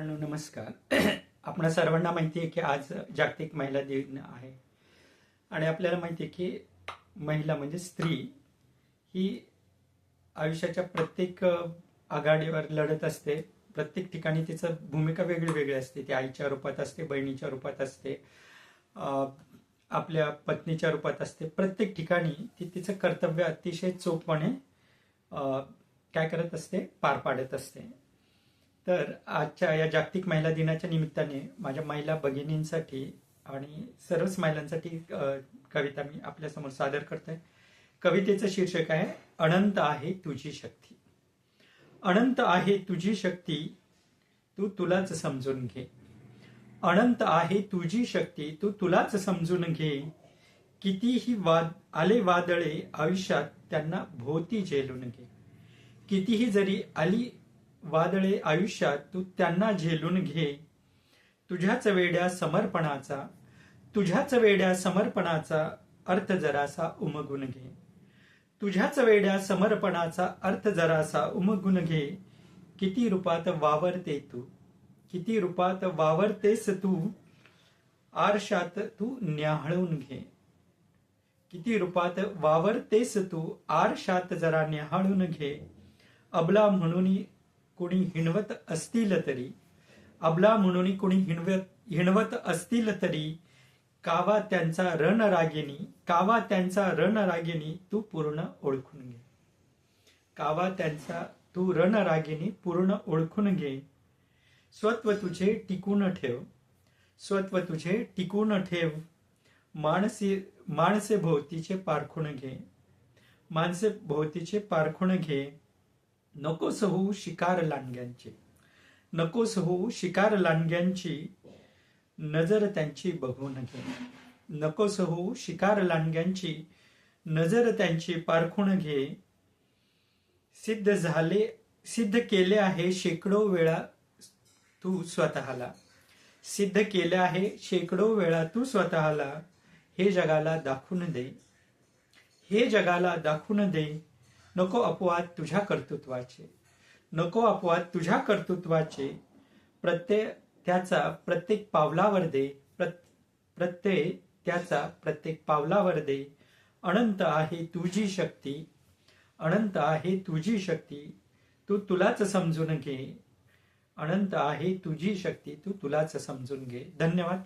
नमस्कार. आपणा सर्वांना माहिती आहे की आज जागतिक महिला दिन आहे. आणि आपल्याला माहिती आहे की महिला म्हणजे स्त्री ही आयुष्याच्या प्रत्येक आघाडीवर लढत असते. प्रत्येक ठिकाणी तिचं भूमिका वेगळी वेगळी असते. ती आईच्या रूपात असते बहिणीच्या रूपात असते आपल्या पत्नीच्या रूपात असते. प्रत्येक ठिकाणी ती तिचं कर्तव्य अतिशय चोखपणे काय करत असते? पार पाडत असते. तर आजच्या या जागतिक महिला दिनाच्या निमित्ताने माझ्या महिला भगिनींसाठी आणि सर्वच महिलांसाठी कविता मी आपल्यासमोर सादर करतोय. कवितेचं शीर्षक आहे अनंत आहे तुझी शक्ती. अनंत आहे तुझी शक्ती तू तुलाच समजून घे. अनंत आहे तुझी शक्ती तू तुलाच समजून घे. कितीही वाद आले वादळे आयुष्यात त्यांना भोवती झेलून घे. कितीही जरी आली वादळे आयुष्यात तू त्यांना झेलून घे. तुझ्याच वेड्या समर्पणाचा तुझ्याच वेड्या समर्पणाचा अर्थ जरासा उमगून घे. तुझ्याच वेड्या समर्पणाचा अर्थ जरासा उमगून घे. किती रूपात वावरते तू किती रूपात वावरतेस तू आरशात तू न्याहाळून घे. किती रूपात वावरतेस तू आरशात जरा न्याहाळून घे. अबला म्हणून कुणी हिणवत असतील तरी अबला म्हणून कुणी हिणवत हिणवत असतील तरी कावा त्यांचा रणरागिणी कावा त्यांचा रणरागिणी तू पूर्ण ओळखून घे. कावा त्यांचा तू रणरागिणी पूर्ण ओळखून घे. स्वत्व तुझे टिकून ठेव. स्वत्व तुझे टिकून ठेव. माणसे माणसे भोवतीचे पारखून घे. माणसे भोवतीचे पारखून घे. नकोस होऊ शिकार लांडग्यांची. नकोस होऊ शिकार लांडग्यांची नजर त्यांची बघून घे नकोस होऊ शिकार लांडग्यांची नजर त्यांची पारखून घे. सिद्ध झाले सिद्ध केले आहे शेकडो वेळा तू स्वतःला. सिद्ध केले आहे शेकडो वेळा तू स्वतःला. हे जगाला दाखवून दे. हे जगाला दाखवून दे. नको अपवाद तुझ्या कर्तृत्वाचे. नको अपवाद तुझ्या कर्तृत्वाचे. प्रत्यय त्याचा प्रत्येक पावलावर दे. प्रत- प्रत्यय त्याचा प्रत्येक पावलावर दे. अनंत आहे तुझी शक्ती. अनंत आहे तुझी शक्ती. तू तुलाच समजून घे. अनंत आहे तुझी शक्ती. तू तुलाच समजून घे. धन्यवाद.